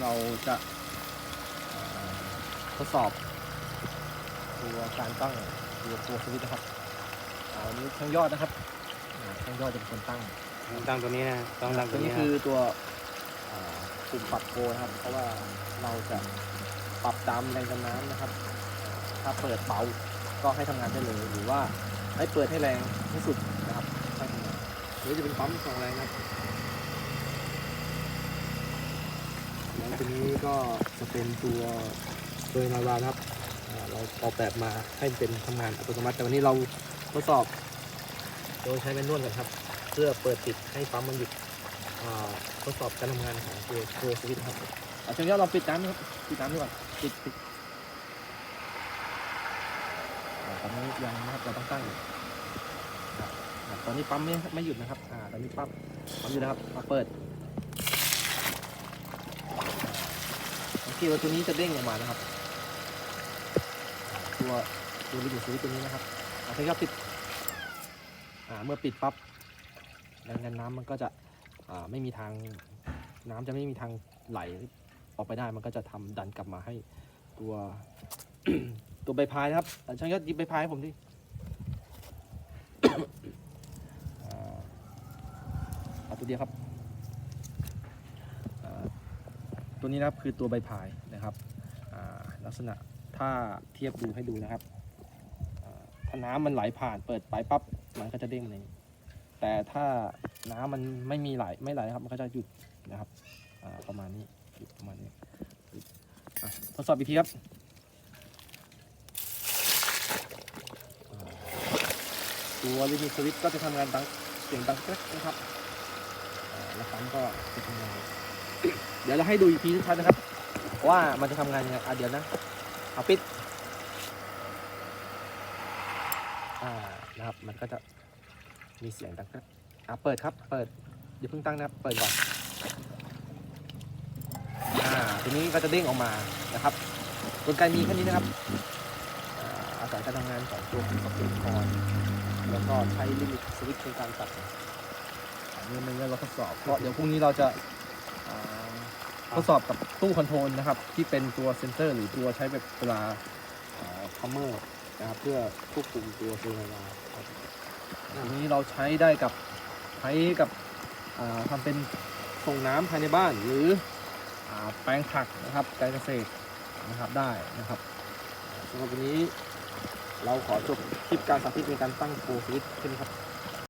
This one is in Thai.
เราจะเอ่อทดสอบตัวการตั้งตัวตัวสวิตช์นะครับอ่าวันนี้ช่างยอดนะครับอ่าช่างยอดจะเป็นคนตั้งตั้งตัวนี้นะต้องตั้งตัตัววนี้นี้คืคืออตัวอ่าปุ่มปรับโกนะครับ เพราะว่าเราจะปรับตามแรงดันน้ำนะครับอ่าถ้าเปิดเบาก็ให้ทำงานได้เลย หรือว่าให้เปิดให้แรงที่สุดนะครับให้ทำงานหรือจะเป็นปั๊มสองแรงนะครับแล้ว ตัวนี้ก็จะเป็นตัวโดยนาวานะครับเราออกแบบมาให้เป็นทำงานอัตโนมัติ แต่วันนี้เราทดสอบ โดยใช้แมนนวลกันครับ เพื่อเปิดปิดให้ปั๊มมันหยุดทดสอบการทำงานของตัวตัวสวิตช์ครับเอาเชิญยอดลองปิดน้ำครับปิดน้ำดีกว่าปิดปิดตอนนี้ยังนะครับเราต้องตั้งอยู่ตอนนี้ปั๊มไม่ไม่หยุดนะครับอ่าตอนนี้ปั๊มปั๊มอยู่นะครับมาเปิด เกตว่าตัวนี้จะเด้งออกมานะครับ ตัวตัวรีโมทสวิตช์ตัวนี้นะครับเอาเชิญยอดปิดอ่าเมื่อปิดปั๊บแรงดันน้ำมันก็จะอ่าไม่มีทางน้ำจะไม่มีทางไหลออกไปได้มันก็จะทำดันกลับมาให้ตัวตัวใบพายนะครับช่างยอดหยิบใบพายให้ผมดิเอาตัวเดียวครับอ่า ตัวนี้นะครับคือตัวใบพายนะครับลักษณะถ้าเทียบดูให้ดูนะครับถ้าน้ำมันไหลผ่านเปิดไปปั๊บมันก็จะเด้งมาอย่างนี้แต่ถ้าน้ำมันไม่มีไหลไม่ไหลนะครับมันก็จะหยุดนะครับประมาณนี้หยุดประมาณนี้ทดสอบอีกทีครับตัวลิมิตสวิตก็จะทำงานดังเสียงดังแก๊กนะครับแล้วปั๊มก็จะทำงาน เดี๋ยวเราให้ดูอีกทีชัดนะครับ ว่ามันจะทำงานยังไงอะเดี๋ยวนะเอาปิดอ่านะครับมันก็จะมีเสียงดังครับอะเปิดครับเปิดอย่าเพิ่งตั้งนะครับเปิดก่อนอ่าทีนี้ก็จะเด้งออกมานะครับกลไกมีแค่นี้นะครับอาศัยการทำงานของตัวสปีดคอนแล้วก็ใช้ลิมิตสวิตช์ในการตัดอันนี้ไม่ใช่เราทดสอบเพราะเดี๋ยวพรุ่งนี้เราจะา ทดสอบกับตู้คอนโทรลนะครับ ที่เป็นตัวเซนเซอร์หรือตัวใช้แบบเวลาคัมเมอร์นะครับเพื่อควบคุมตัวเซลล์เวลาครับอันนี้เราใช้ได้กับใช้กับอ่าทำเป็นส่งน้ำภายในบ้านหรืออแปลงผักนะครับการเกษตรนะครับได้นะครับสำหรับวันนี้เราขอจบคลิปการสาธิตในการตั้งโฟร์สวิตช์แค่นี้ครับ